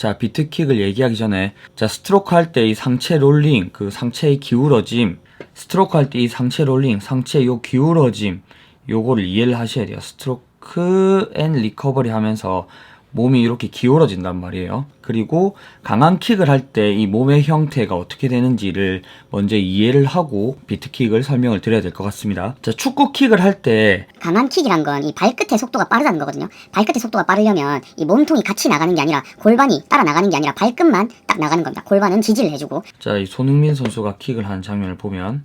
자, 비트킥을 얘기하기 전에, 자, 스트로크 할 때 이 상체 롤링, 그 상체의 기울어짐, 스트로크 할 때 이 상체 롤링, 상체 요 기울어짐, 요거를 이해를 하셔야 돼요. 스트로크 앤 리커버리 하면서 몸이 이렇게 기울어진단 말이에요. 그리고 강한 킥을 할 때 이 몸의 형태가 어떻게 되는지를 먼저 이해를 하고 비트킥을 설명을 드려야 될 것 같습니다. 자, 축구 킥을 할 때 강한 킥이란 건 이 발끝의 속도가 빠르다는 거거든요. 발끝의 속도가 빠르려면 이 몸통이 같이 나가는 게 아니라 골반이 따라 나가는 게 아니라 발끝만 딱 나가는 겁니다. 골반은 지지를 해주고 자, 이 손흥민 선수가 킥을 하는 장면을 보면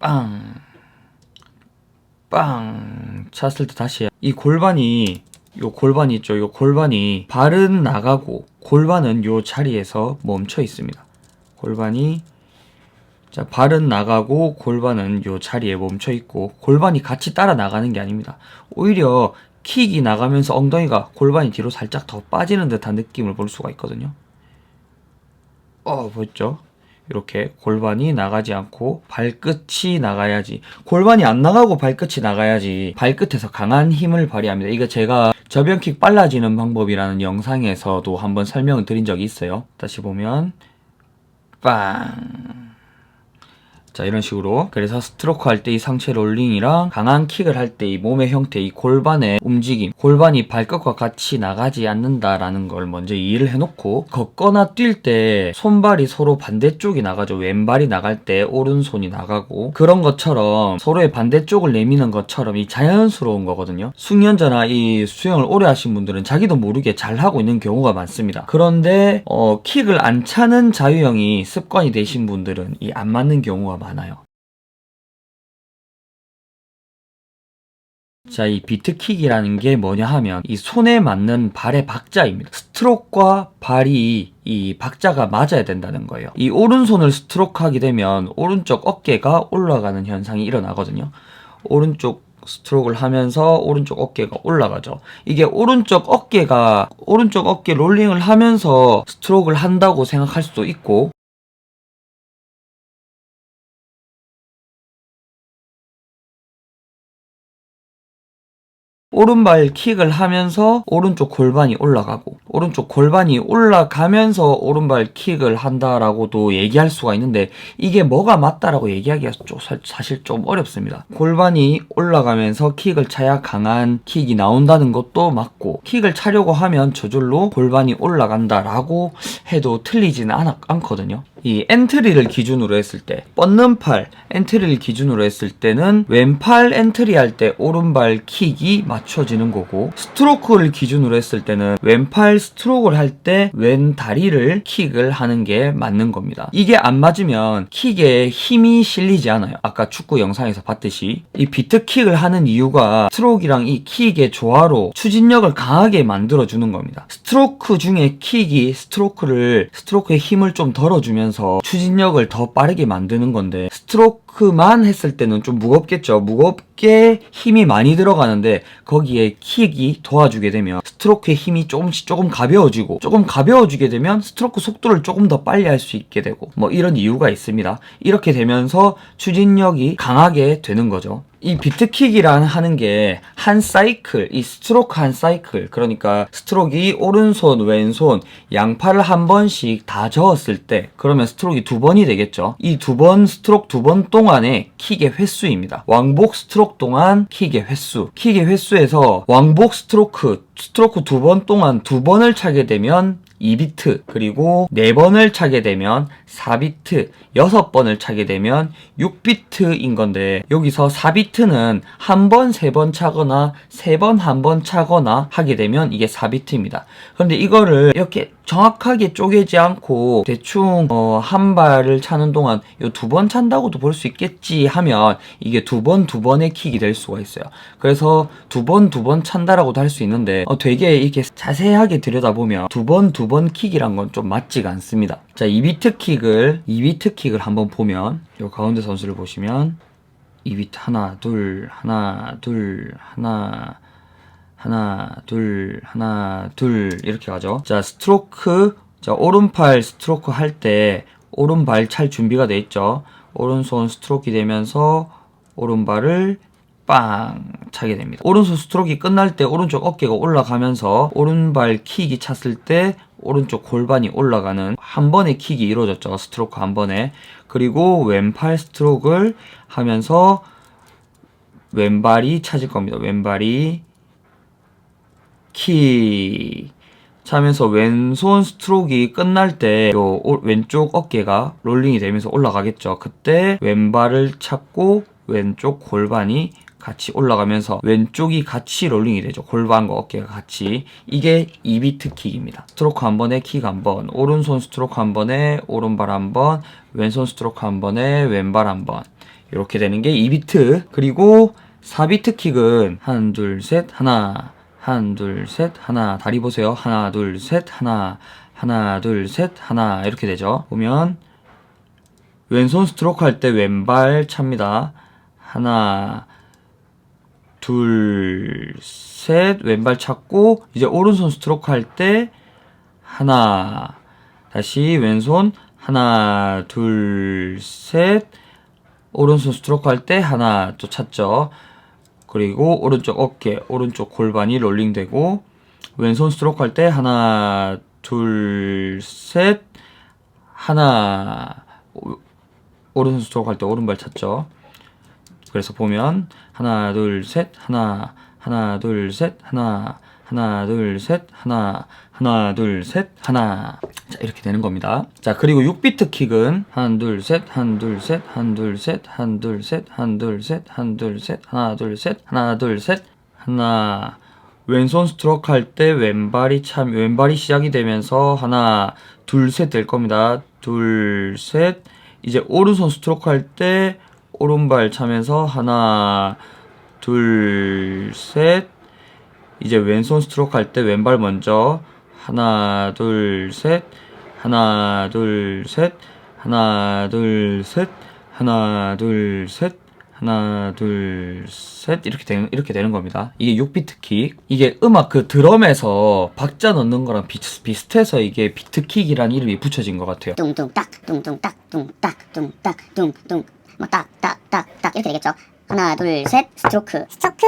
빵, 빵 찼을 때 다시 이 골반이 요 골반이 있죠. 요 골반이 발은 나가고 골반은 요 자리에서 멈춰 있습니다. 골반이 자, 발은 나가고 골반은 요 자리에 멈춰 있고 골반이 같이 따라 나가는 게 아닙니다. 오히려 킥이 나가면서 엉덩이가 골반이 뒤로 살짝 더 빠지는 듯한 느낌을 볼 수가 있거든요. 어, 보였죠? 이렇게 골반이 나가지 않고 발끝이 나가야지. 골반이 안 나가고 발끝이 나가야지. 발끝에서 강한 힘을 발휘합니다. 이거 제가 저변킥 빨라지는 방법이라는 영상에서도 한번 설명을 드린 적이 있어요. 다시 보면 빵. 자 이런 식으로. 그래서 스트로크 할 때 이 상체 롤링이랑 강한 킥을 할 때 이 몸의 형태 이 골반의 움직임. 골반이 발끝과 같이 나가지 않는다라는 걸 먼저 이해를 해놓고 걷거나 뛸 때 손발이 서로 반대쪽이 나가죠. 왼발이 나갈 때 오른손이 나가고. 그런 것처럼 서로의 반대쪽을 내미는 것처럼 이 자연스러운 거거든요. 숙련자나 이 수영을 오래 하신 분들은 자기도 모르게 잘 하고 있는 경우가 많습니다. 그런데 어, 킥을 안 차는 자유형이 습관이 되신 분들은 이 안 맞는 경우가 많아요. 자, 이 비트킥이라는 게 뭐냐 하면 이 손에 맞는 발의 박자입니다. 스트로크와 발이 이 박자가 맞아야 된다는 거예요. 이 오른손을 스트로크 하게 되면 오른쪽 어깨가 올라가는 현상이 일어나거든요. 오른쪽 스트로크를 하면서 오른쪽 어깨가 올라가죠. 이게 오른쪽 어깨가 오른쪽 어깨 롤링을 하면서 스트로크를 한다고 생각할 수도 있고 오른발 킥을 하면서 오른쪽 골반이 올라가고 오른쪽 골반이 올라가면서 오른발 킥을 한다라고도 얘기할 수가 있는데 이게 뭐가 맞다라고 얘기하기가 좀 사- 사실 좀 어렵습니다. 골반이 올라가면서 킥을 차야 강한 킥이 나온다는 것도 맞고 킥을 차려고 하면 저절로 골반이 올라간다라고 해도 틀리지는 않, 않거든요. 이 엔트리를 기준으로 했을 때 뻗는 팔 엔트리를 기준으로 했을 때는 왼팔 엔트리 할 때 오른발 킥이 맞춰지는 거고 스트로크를 기준으로 했을 때는 왼팔 스트로크를 할 때 왼 다리를 킥을 하는 게 맞는 겁니다. 이게 안 맞으면 킥에 힘이 실리지 않아요. 아까 축구 영상에서 봤듯이 이 비트 킥을 하는 이유가 스트로크랑 이 킥의 조화로 추진력을 강하게 만들어 주는 겁니다. 스트로크 중에 킥이 스트로크를 스트로크의 힘을 좀 덜어주면서 추진력을 더 빠르게 만드는 건데 스트로크만 했을 때는 좀 무겁겠죠. 무겁게 힘이 많이 들어가는데 거기에 킥이 도와주게 되면 스트로크의 힘이 조금씩 조금 가벼워지고 조금 가벼워지게 되면 스트로크 속도를 조금 더 빨리 할 수 있게 되고 뭐 이런 이유가 있습니다. 이렇게 되면서 추진력이 강하게 되는 거죠. 이 비트킥이라는 하는 게 한 사이클, 이 스트로크 한 사이클, 그러니까 스트로크이 오른손, 왼손, 양팔을 한 번씩 다 저었을 때, 그러면 스트로크이 두 번이 되겠죠. 이 두 번 스트로크 두 번 동안의 킥의 횟수입니다. 왕복 스트로크 동안 킥의 횟수. 킥의 횟수에서 왕복 스트로크, 스트로크 두 번 동안 두 번을 차게 되면 2비트, 그리고 4번을 차게 되면 4비트, 6번을 차게 되면 6비트인 건데, 여기서 4비트는 한 번, 세 번 차거나, 세 번, 한 번 차거나 하게 되면 이게 4비트입니다. 그런데 이거를 이렇게 정확하게 쪼개지 않고, 대충, 어, 한 발을 차는 동안 요두번 찬다고도 볼 수 있겠지 하면, 이게 두 번, 두 번의 킥이 될 수가 있어요. 그래서 두 번, 두 번 찬다라고도 할 수 있는데, 어, 되게 이렇게 자세하게 들여다보면, 두 번, 두 번 킥이란 건 좀 맞지가 않습니다. 자, 2비트 킥을, 2비트 킥을 한번 보면, 요 가운데 선수를 보시면, 2비트 하나, 둘, 하나, 둘, 하나, 하나, 둘, 하나, 둘, 이렇게 가죠. 자, 스트로크, 자, 오른팔 스트로크 할 때, 오른발 찰 준비가 돼 있죠. 오른손 스트로크 되면서, 오른발을 빵 차게 됩니다. 오른손 스트로크가 끝날 때 오른쪽 어깨가 올라가면서 오른발 킥이 찼을 때 오른쪽 골반이 올라가는 한 번의 킥이 이루어졌죠. 스트로크 한 번에. 그리고 왼팔 스트로크를 하면서 왼발이 차질 겁니다. 왼발이 킥 차면서 왼손 스트로크가 끝날 때 요 왼쪽 어깨가 롤링이 되면서 올라가겠죠. 그때 왼발을 찾고 왼쪽 골반이 같이 올라가면서 왼쪽이 같이 롤링이 되죠. 골반과 어깨가 같이. 이게 2비트 킥입니다. 스트로크 한 번에 킥 한 번, 오른손 스트로크 한 번에 오른발 한 번, 왼손 스트로크 한 번에 왼발 한 번. 이렇게 되는 게 2비트. 그리고 4비트 킥은 한, 둘, 셋, 하나, 한, 둘, 셋, 하나. 다리 보세요. 하나, 둘, 셋, 하나. 하나, 둘, 셋, 하나. 이렇게 되죠. 보면 왼손 스트로크 할 때 왼발 찹니다. 하나, 둘, 셋, 왼발 찾고, 이제 오른손 스트로크 할 때, 하나, 다시 왼손, 하나, 둘, 셋, 오른손 스트로크 할 때, 하나, 또 찾죠. 그리고 오른쪽 어깨, 오른쪽 골반이 롤링되고, 왼손 스트로크 할 때, 하나, 둘, 셋, 하나, 오- 오른손 스트로크 할 때 오른발 찾죠. 그래서 보면 하나 둘 셋 하나 하나 둘 셋 하나 하나 둘 셋 하나 하나 둘 셋 하나 자 이렇게 되는 겁니다. 자 그리고 6비트 킥은 한 둘 셋 한 둘 셋 한 둘 셋 한 둘 셋 한 둘 셋 한 둘 셋 하나 둘 셋 하나 둘 셋 하나 왼손 스트로크 할 때 왼발이 참 왼발이 시작이 되면서 하나 둘 셋 될 겁니다. 둘 셋 이제 오른손 스트로크 할때 오른발 차면서 하나 둘 셋. 이제 왼손 스트로크 할 때 왼발 먼저. 하나 둘 셋. 하나 둘 셋. 하나 둘 셋. 하나 둘 셋. 하나 둘 셋. 이렇게 되는 이렇게 되는 겁니다. 이게 6비트 킥. 이게 음악 그 드럼에서 박자 넣는 거랑 비, 비슷해서 이게 비트 킥이라는 이름이 붙여진 것 같아요. 뚱뚱 딱 뚱뚱 딱 뚱 딱 뚱 딱 뚱 뚱 뭐 딱 딱 딱 딱 이렇게 되겠죠. 하나 둘 셋 스트로크 스트로크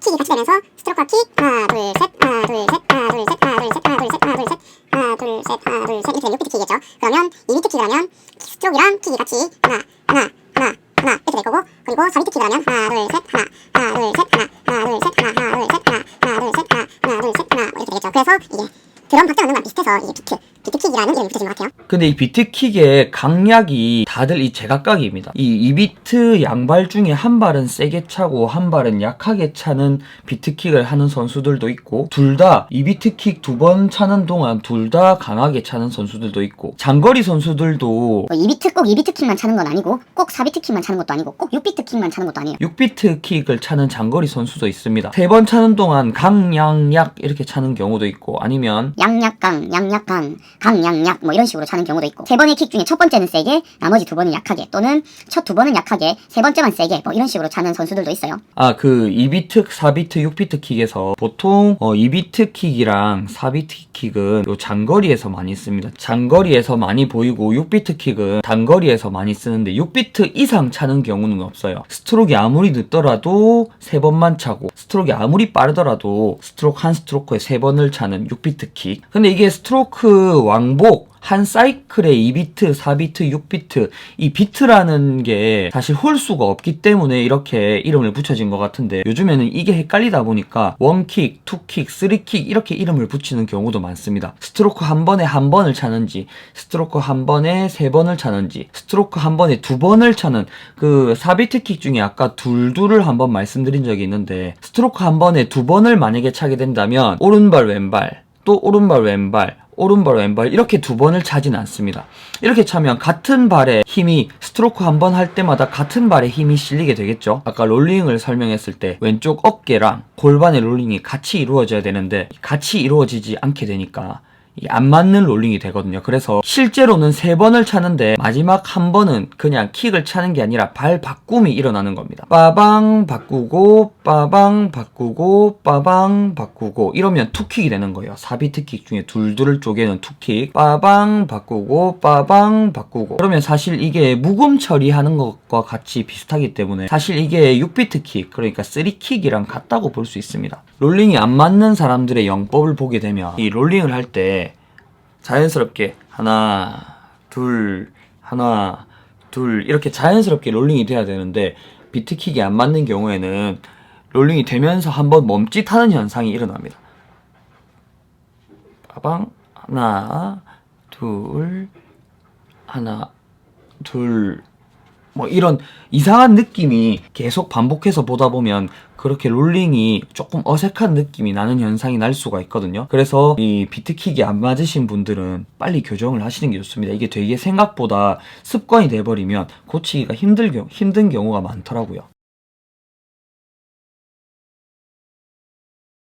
킥이 같이 되면서 스트로크와 킥 하나 둘 셋 하나 둘 셋 하나 둘 셋 하나 둘 셋 하나 둘 셋 하나 둘 셋 하나 둘 셋 하나 둘 셋 이렇게 되면 6비트 킥이겠죠 그러면 2비트 킥이라면 스트로크랑 킥이 같이 하나 하나 하나 하나 이렇게 될 거고 그리고 4비트 킥이라면 하나 둘 셋 하나 하나 둘 셋 하나 하나 둘 셋 하나 하나 둘 셋 하나 하나 둘 셋 하나 하나 둘 셋 하나 이렇게 되겠죠 그래서 이게 드럼 박자 넣는 거랑 비슷해서 이게 비트 비트 킥이라는 이름이 붙여진 것 같아요 근데 이 비트킥의 강약이 다들 이 제각각입니다. 이 2비 트 양발 중에 한 발은 세게 차고 한 발은 약하게 차는 비트킥을 하는 선수들도 있고 둘다 2비트킥 두 번 차는 동안 둘 다 강하게 차는 선수들도 있고 장거리 선수들도 뭐 2비트 꼭 2비트 킥만 차는 건 아니고 꼭 4비트 킥만 차는 것도 아니고 꼭 6비트 킥만 차는 것도 아니에요. 6비트 킥을 차는 장거리 선수도 있습니다. 세 번 차는 동안 강양약 이렇게 차는 경우도 있고 아니면 양약강, 양약강, 강양약 뭐 이런 식으로 차는 경우도 있고 세 번의 킥 중에 첫 번째는 세게 나머지 두 번은 약하게 또는 첫 두 번은 약하게 세 번째만 세게 뭐 이런 식으로 차는 선수들도 있어요. 아, 그 2비트, 4비트, 6비트 킥에서 보통 어, 2비트 킥이랑 4비트 킥은 요 장거리에서 많이 씁니다. 장거리에서 많이 보이고 6비트 킥은 단거리에서 많이 쓰는데 6비트 이상 차는 경우는 없어요. 스트로크가 아무리 늦더라도 세 번만 차고 스트로크가 아무리 빠르더라도 스트로크 한 스트로크에 세 번을 차는 6비트 킥. 근데 이게 스트로크 왕복 한 사이클에 2비트, 4비트, 6비트 이 비트라는 게 사실 홀수가 없기 때문에 이렇게 이름을 붙여진 것 같은데 요즘에는 이게 헷갈리다 보니까 원킥, 투킥, 쓰리킥 이렇게 이름을 붙이는 경우도 많습니다. 스트로크 한 번에 한 번을 차는지 스트로크 한 번에 세 번을 차는지 스트로크 한 번에 두 번을 차는 그 4비트 킥 중에 아까 둘둘을 한번 말씀드린 적이 있는데 스트로크 한 번에 두 번을 만약에 차게 된다면 오른발 왼발 또 오른발 왼발 오른발 왼발 이렇게 두 번을 차진 않습니다. 이렇게 차면 같은 발에 힘이 스트로크 한 번 할 때마다 같은 발에 힘이 실리게 되겠죠. 아까 롤링을 설명했을 때 왼쪽 어깨랑 골반의 롤링이 같이 이루어져야 되는데 같이 이루어지지 않게 되니까 이 안 맞는 롤링이 되거든요. 그래서 실제로는 세 번을 차는데 마지막 한 번은 그냥 킥을 차는 게 아니라 발 바꿈이 일어나는 겁니다. 빠방 바꾸고 빠방 바꾸고 빠방 바꾸고 이러면 투킥이 되는 거예요. 4비트 킥 중에 둘둘을 쪼개는 투킥. 빠방 바꾸고 빠방 바꾸고. 그러면 사실 이게 묵음 처리하는 것과 같이 비슷하기 때문에 사실 이게 6비트 킥 그러니까 3킥이랑 같다고 볼 수 있습니다. 롤링이 안 맞는 사람들의 영법을 보게 되면 이 롤링을 할때 자연스럽게 하나 둘 하나 둘 이렇게 자연스럽게 롤링이 돼야 되는데 비트킥이 안 맞는 경우에는 롤링이 되면서 한번 멈칫하는 현상이 일어납니다. 빠방 하나 둘 하나 둘 뭐 이런 이상한 느낌이 계속 반복해서 보다 보면 그렇게 롤링이 조금 어색한 느낌이 나는 현상이 날 수가 있거든요. 그래서 이 비트킥이 안 맞으신 분들은 빨리 교정을 하시는 게 좋습니다. 이게 되게 생각보다 습관이 돼버리면 고치기가 힘들 힘든 경우가 많더라고요.